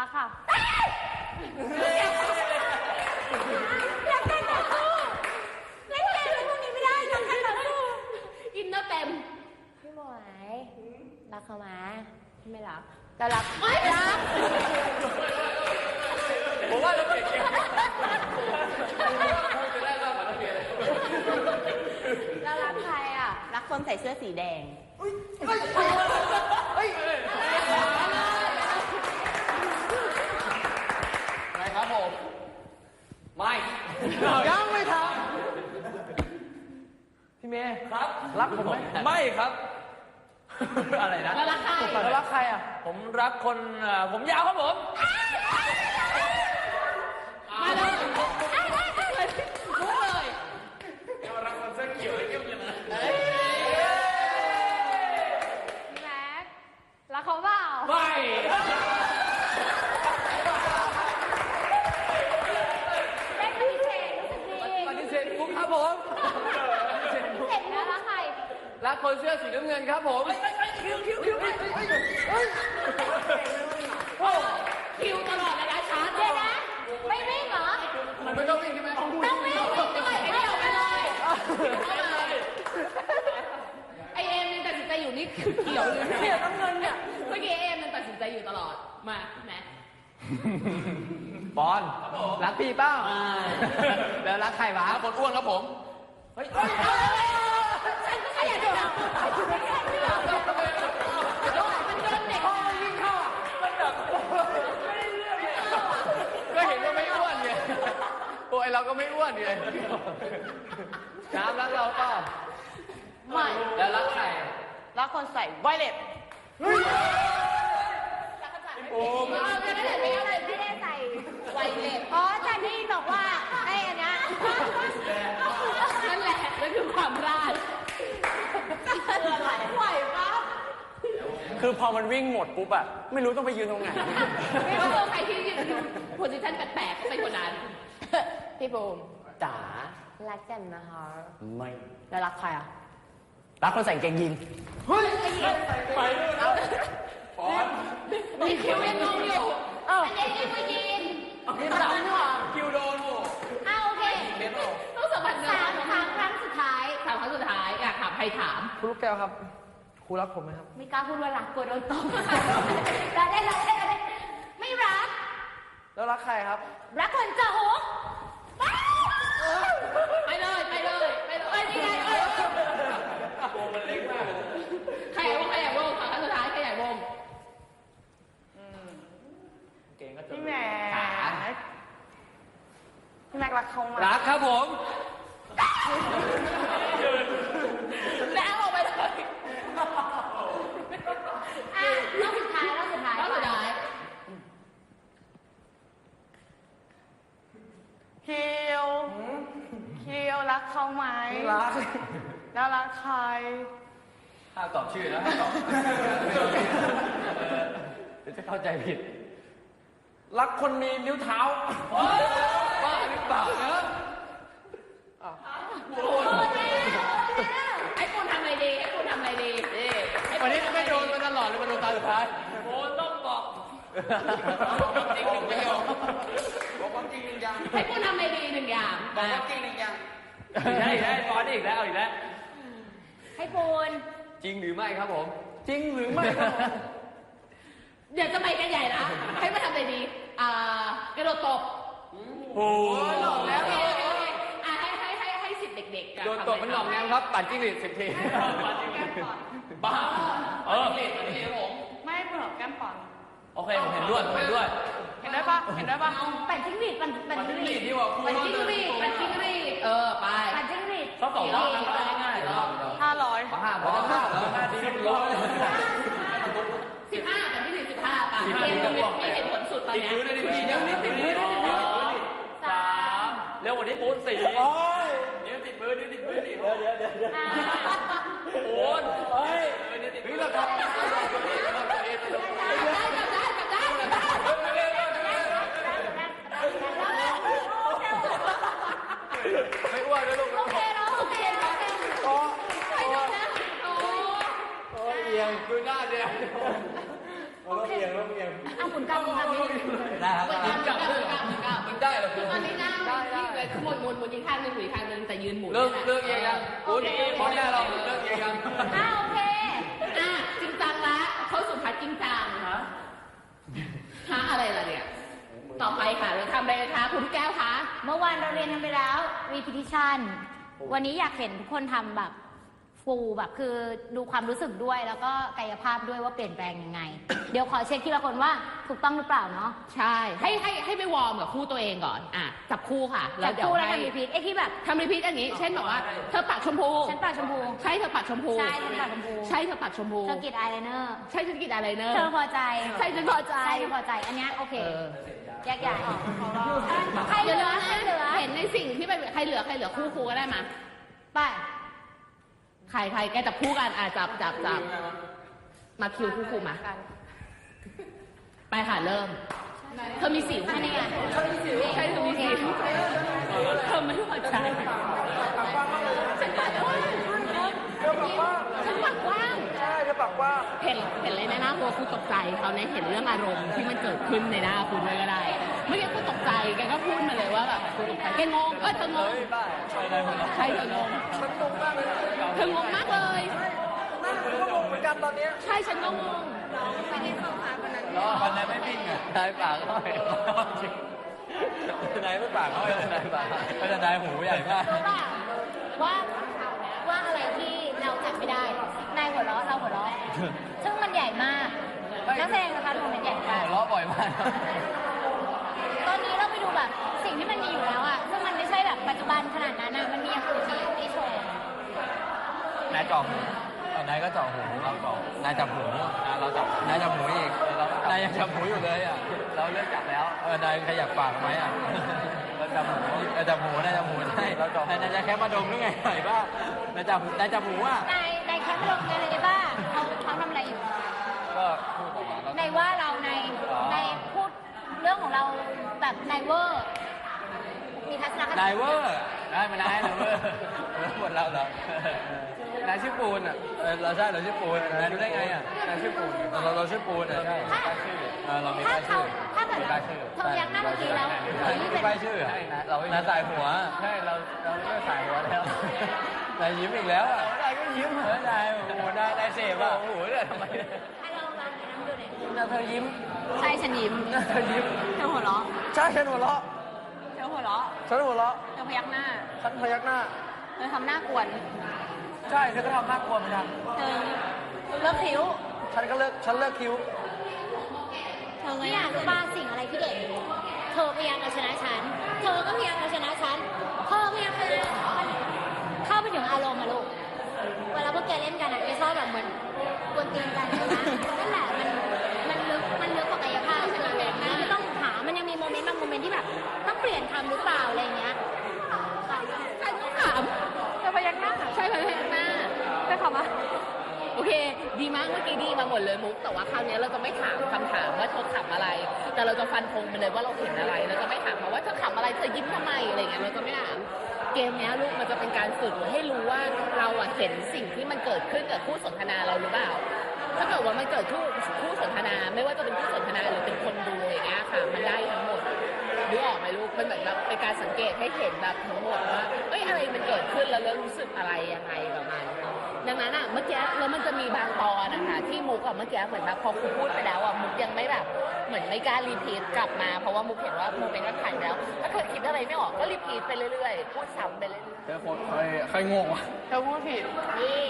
รักค่ะ รักกันต่อสู้เล่นเกมแล้วพวกนี้ไม่ได้รักกันต่อสู้อินเนอร์เต็มพี่หมวยรักเขาไหมไม่รักแต่รักไม่รักผมว่าเราเปลี่ยนเกมจะได้รอบกว่านักเรียนเลยแล้วรักใครอะ รักคนใส่เสื้อสีแดงอะไยังไม่ทำพี่เมย์ครับ รักผมไหมไม่ครับ อะไรนะแล้วรักใครแล้วรักใครอะ ผมรักคนเอ่อผมยาวครับผม มาเลยมุกเลย รักคนเสื้อเขียวเกี่ยวยังไง แม็กรักเขาเปล่า ไม่ ได้ปฏิเสธรู้สึกดี ปฏิเสธปุ๊บครับผมปฏิเสธปุ๊บ เสร็จแล้วรักใคร รักคนเสื้อสีน้ำเงินครับผม คิวตลอดเลยนะช้าตเดี๋ยวลอนะดไม่วิ่เหรอ มันไม่ต้องวิ่งใช่ไหมต้องวิ่งต้องวิ่งด้วยไอ้เดี่ยวไปเลยเข้ามาไอเอ็มยังตัดสินใจอยู่นี่คือเขียวเลยเนี่ยน้ำเงินเนี่ยเมื่อกี้เอ็มยังตัดสินใจอยู่ตลอด มาแม็กบอลรักพี่เป้าแล้วรักใครวะรักคนอ้วนครับผม เฮ้ย ฉันก็ขยันจะรักไม่ใช่ไม่หรอก มันโดนเด็ก ก็เห็นว่าไม่อ้วนไงโอ้ย เราก็ไม่อ้วนไงน้ำรักเราเปล่าไม่แล้วรักใครรักคนใส่ไวเลตโอ้เออไม่ได้ไม่ได้ไม่ได้ใส่ไวเลตอ๋อจันนี่บอกว่าไอ้อันเนี้ยนั่นแหละนั่นคือความราดคืออะไรไหวปะคือพอมันวิ่งหมดปุ๊บอะไม่รู้ต้องไปยืนตรงไหน ไม่รู้ใครที่ยืนโพสิชันแปลกๆก็เป็นคนนั้น พี่บูมจ๋ารักกันนะคะไม่ แล้วรักใครอะ รักคนใส่กางเกงยีนมีคิวยังงงอยู่อันนี้ยังไม่ยินนี่สามนี่หว่าคิวโดนโอ้อ้าวโอเคเบสโอ้ต้องสัมผัสเนื้อสามครั้งครั้งสุดท้ายสามครั้งสุดท้ายอยากถามใครถามครูลูกแก้วครับครูรักผมไหมครับ ไม่กล้าพูดว่ารักกลัวโดนตบรักได้รักได้รักได้ไม่รัก แล้วรักใครครับ รักคนเจาะหู ไปเลยไปเลยไปเลยเอ้ยนี่ไงเอ้ย โอ้มันเล็กมากเลย ใครอยากวงใครอยากวงสามครั้งสุดท้ายใครอยากวง เก่งก็จะ พี่แม็กพี่แม็ก รักเขาไหมรักครับผมแล้วออกไปเลยอะรอบสุดท้ายรอบสุดท้ายแล้วสุดท้ายคิวคิวรักเขาไหมรักแล้วรักใครห้ามตอบชื่อนะห้ามตอบเดี๋ยวจะเข้าใจผิด รักคนมีนิ้วเท้าบ้าหรือ เปล่าเนอะไอ้คุณทำอะไรดีไอ้คุณทำอะไรดีไอ้วันนี้ไม่โดนมาตลอดเลยมาโดนตาสุดท้ายโอ้ต้องบอกบอกจริงหนึ่งประโยคบอกความจริงหนึ่งอย่างไอ้คุณทำอะไรดีหนึ่งอย่างบอกความจริงหนึ่งอย่างได้อีกแล้วบอลอีกแล้วเอาอีกแล้วให้ปูนจริงหรือไม่ครับผม จริงหรือไม่ครับผมเดี๋ยวจะไปกันใหญ่นะให้มาทำอะไรดี อ่ากระโดดตบโอ้ โดนตบมันหน่อมแนมครับ ปั่นจิ้งหรีดสิบทีบ้าเออจิ้งหรีดผมไม่เผื่อแก้มป่องโอเคผมเห็นด้วยผมเห็นด้วย เห็นได้ปะเห็นได้ปะปั่นจิ้งหรีดปั่นปั่นปั่นจิ้จิ้งงหหรีรีดดดีกว่าครูปั่นจิ้งหรีดปั่นจิ้งหรีดเออไปปั่นจิ้งหรีดชอบสองรอบนะง่ายๆรอบห้าร้อยมาห้าบอกห้าแล้วห้าดีสิบรอบสิบห้าปั่นจิ้งหรีดสิบห้าป่ะสิบห้าเกมไม่เห็นผลสุดตอนติดเนี้ยมือได้ดิพี่ยังนิดติดมือได้ดิสามเร็วกว่านี้ปูนสี่ เดี๋ยวเดี๋ยวเดี๋ยวเดี๋ยวอ่าปูนเฮ้ยนิ้วติดมือเราทำได้กลับได้กลับได้กลับได้ไม่อ้วลูกโอเคเนาะโอเคโอเคโอ้ยโอ้ยโอ้ยเอียงดูหน้าเดียวโอ้โอเคเอาหมุนกลับหมุนกลับนิดนึงได้ครับ มุนหมุนหมุนอีกข้างหนึ่งหรืออีกข้างหนึ่งแต่ยืนหมุนเลิกเลิกเองยังคุณพอได้เราเลิกเองยังอ่าโอเคอะจริงจังละเข้าสู่พาร์ทจริงจังฮะฮะอะไรล่ะเนี่ย ต่อไปค่ะเราทำอะไรคะคุณแก้วคะ เมื่อวานเราเรียนกันไปแล้ว repetition วันนี้อยากเห็นทุกคนทำแบบ ฟูแบบคือดูความรู้สึกด้วยแล้วก็กายภาพด้วยว่าเปลี่ยนแปลงยังไง เดี๋ยวขอเช็คทีละคนว่าถูกต้องหรือเปล่าเนาะใช่ ให้ให้ให้ไปวอร์มกับคู่ตัวเองก่อนอะจับคู่ค่ะจับเดี๋ยคู่แล้วให้ทำ repeat ไอ้ที่แบบทำรีพีทอย่างนี้ เช่นแบบว่าเธอปากชมพูฉันปากชมพูใช่เธอปากชมพูใช่ฉันปากชมพูใช่เธอปากชมพูเธอกรีดอายไลเนอร์ใช่ฉันกินอะไรเนอร์เธอพอใจใช่ฉันพอใจใช่ฉันพอใจอันเนี้ยโอเคเออแยกย้ายใครเหลือใครเหลือเห็นในสิ่งที่เป็นใครเหลือใครเหลือคู่ครูก็ได้มาไป ใครใครแกจับคู่กันอะจับจับจับมาคิวคู่ครูมา ไปค่ะเริ่ม เธอมีสิวอันนี้ไงใช่เธอมีสิวเธอไม่พอใจฉันปากกว้างฉันปากกว้าง ใช่จะ บอกว่าเห็นเห็นเลยในหน้าครูครูตกใจเขาเนี่ยเห็นเรื่องอารมณ์ที่มันเกิดขึ้นในหน้าครูด้วยก็ได้ เมื่อกี้ครูตกใจแกก็พูดมาเลยว่าแบบครูตกใจแกงงเออเธองงใช่ได้หมดแล้วใช่เธองงมันตรงมากเลยเธองงมากเลยนั่งก็งงเหมือนกันตอนเนี้ยใช่ฉันก็งงวันนั้นไม่ปิ้งอะนายปากเขาให้นายไม่ปากเขาให้นายปากไม่แต่นายหูใหญ่มากรู้ป่ะว่าว่าอะไรที่เราจับไม่ได้ นายหัวเราะเราหัวเราะซึ่งมันใหญ่มากนักแสดงนะคะทุกคนมันใหญ่มากหัวเราะบ่อยมาก ตอนนี้เราไปดูแบบสิ่งที่มันมีอยู่แล้วอะซึ่งมันไม่ใช่แบบปัจจุบันขนาดนั้นอะมันมีอย่างอื่นที่ที่โชว์นายจ่อหูเอานายก็จ่อหูเราจ่อนายจับหูอะเราจับนายจับหูอีกเรานายยังจับหูอยู่เลยอะเราเลิกจับแล้วเออนายขยับปากทำไหมอะเราจับหูเออจับหูนายจับหูใช่เราจ่อนายจะแค่มาดมหรือไงไหนบ้านายจับหูนายจับหูอะนาย แบบในเวอร์ มีทัศนคตินายเวอร์ได้มานายนายเวอร์แล้วหมดเราเหรอนายชื่อปูนอะเออเราใช่เราชื่อปูนนายรู้ได้ไงอะนายชื่อปูนเราเราชื่อปูนอะใช่ถ้าเออเรามีถ้าป้ายเขาชื่อถ้าเกิดมีเราป้ายชื่อเธอยักหน้าเมื่อกี้แล้วใช่นี่มีเป็นป้ายชื่อใช่นะเรานายสายหัวใช่เราเราไม่สายหัวแล้วนายยิ้มอีกแล้วอะนายก็ยิ้มเหรอนายโอ้โหนายนายเสพอะโอ้โหเนี่ยทำไม อยน่าเธอยิ้มใช่ฉันยิ้มน่าเธอยิ้มเธอหัวเราะใช่ฉันหัวเราะเธอหัวเราะฉันหัวเราะเธอพยักหน้าฉันพยักหน้าเธอทำหน้ากวนใช่เธอก็ทำน่ากลัวเหมือนกันเธอเลิกคิ้วฉันก็เลิกฉันเลิกคิ้วเธอไงเนี่ยรู้ป่ะสิ่งอะไรที่เด็ดเธอพยายามเอาชนะฉันเธอก็พยายามเอาชนะฉันเธอพยายามเอาชนะมันเข้าไปถึงอารมณ์อะลูกเวลาพวกแกเล่นกันอะแกชอบแบบเหมือนกวนตีนกันใช่ไหมนั่นแหละ อเค ดีมากเมื่อกี้ดีมาหมดเลยมุก แต่ว่าคราวนี้เราจะไม่ถามคำถามว่าเธอขำอะไร แต่เราจะฟันธงไปเลยว่าเราเห็นอะไรเราจะไม่ถามเขาว่าเธอขำอะไรเธอยิ้มทำไมอะไรเงี้ยเราจะไม่ถามเกมเนี้ยลูกมันจะเป็นการฝึกให้รู้ว่าเราอะเห็นสิ่งที่มันเกิดขึ้นกับคู่สนทนาเราหรือเปล่า ถ้าเกิดว่ามันเกิดคู่คู่สนทนา ไม่ว่าจะเป็นคู่สนทนาหรือเป็นคนดูอย่างเงี้ยค่ะมันได้ทั้งหมดนึกออกไหมลูกมันเหมือนแบบเป็นการสังเกตให้เห็นแบบทั้งหมดว่าเอ้ยอะไรมันเกิดขึ้นแล้วเรารู้สึกอะไรยังไงประมาณนั้ ดังนั้นอะเมื่อกี้แล้วมันจะมีบางตอนนะคะที่มุกอะเมื่อกี้เหมือนแบบพอครูพูดไปแล้วอะมุกยังไม่แบบเหมือนไม่กล้ารีพีทกลับมาเพราะว่ามุกเห็นว่ามุกเป็นนักถ่ายแล้ว ถ้าเกิดคิดอะไรไม่ออกก็รีพีทไปเรื่อยๆพูดซ้ำไปเรื่อยเธอคนใครใครงงวะๆเธอพูดผิดนี่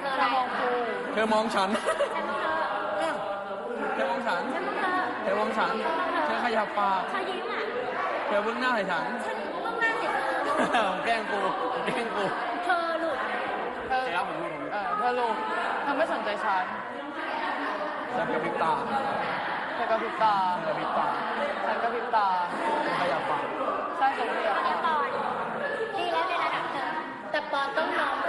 เธออะไรเธอมองฉันฉันต้องเธอเธอมองฉันฉันต้องเธอเธอมองฉันเธอขยับปากเธอยิ้มอะเธอเบื้องหน้าให้ฉันฉันต้องหน้าเสียเธอแกล้งกูแกล้งกู เธอหลุด เธอแล้วผมรู้ ผมเออเธอลูกเธอไม่สนใจฉันฉันกระพริบตาเธอกระพริบตาฉันกระพริบตาฉันกระพริบตาขยับปากใช่ฉันเรียกตอนนี้ปอนดีแล้วในระดับเธอแต่ปอนต้องน้อม